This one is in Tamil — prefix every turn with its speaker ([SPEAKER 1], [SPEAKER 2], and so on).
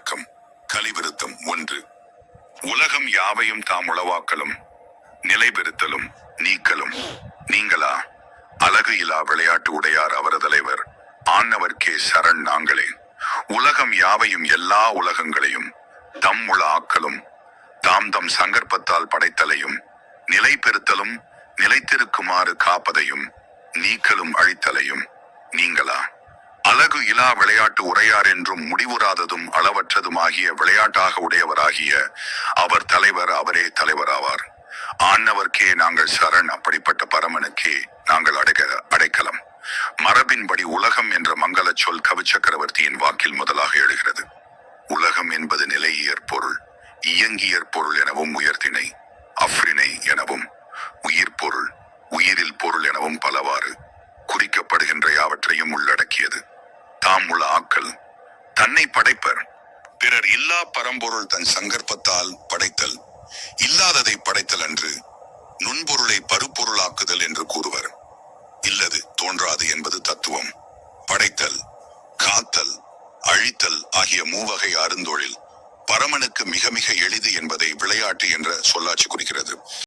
[SPEAKER 1] வணக்கம். கலிவிருத்தம் ஒன்று. உலகம் யாவையும் தாம் உளவாக்கலும் நிலைபெறுத்தலும் நீக்கலும். நீங்களா? அழகு இலா விளையாட்டு உடையார் அவர் தலைவர் கே. சரண் நாங்களே. உலகம் யாவையும் எல்லா உலகங்களையும் தம் உள ஆக்கலும் தாம் தம் சங்கற்பத்தால் படைத்தலையும் நிலை பெறுத்தலும் நிலைத்திருக்குமாறு காப்பதையும் நீக்கலும் அழித்தலையும். நீங்களா? அழகு இலா விளையாட்டு உரையார் என்றும் முடிவுறாததும் அளவற்றதுமாகிய விளையாட்டாக உடையவராகிய அவர் தலைவர் அவரே தலைவராவார். ஆன்னவர்க்கே நாங்கள் சரண். அப்படிப்பட்ட பரமனுக்கே நாங்கள் அடைக்க அடைக்கலம். மரபின்படி உலகம் என்ற மங்கள சொல் கவிச்சக்கரவர்த்தியின் வாக்கில் முதலாக எழுகிறது. உலகம் என்பது நிலையியற் பொருள் இயங்கியற் பொருள் எனவும் உயர்த்தினை. தாம் உள்ள ஆக்கல் தன்னை படைப்பர். பிறர் இல்லா பரம்பொருள் தன் சங்கற்பத்தால் படைத்தல். இல்லாததை படைத்தல் அன்று நுண்பொருளை பருப்பொருளாக்குதல் என்று கூறுவர். இல்லது தோன்றாது என்பது தத்துவம். படைத்தல் காத்தல் அழித்தல் ஆகிய மூவகை அருந்தொழில் பரமனுக்கு மிக மிக எளிது என்பதை விளையாட்டு என்ற சொல்லாட்சி குறிக்கிறது.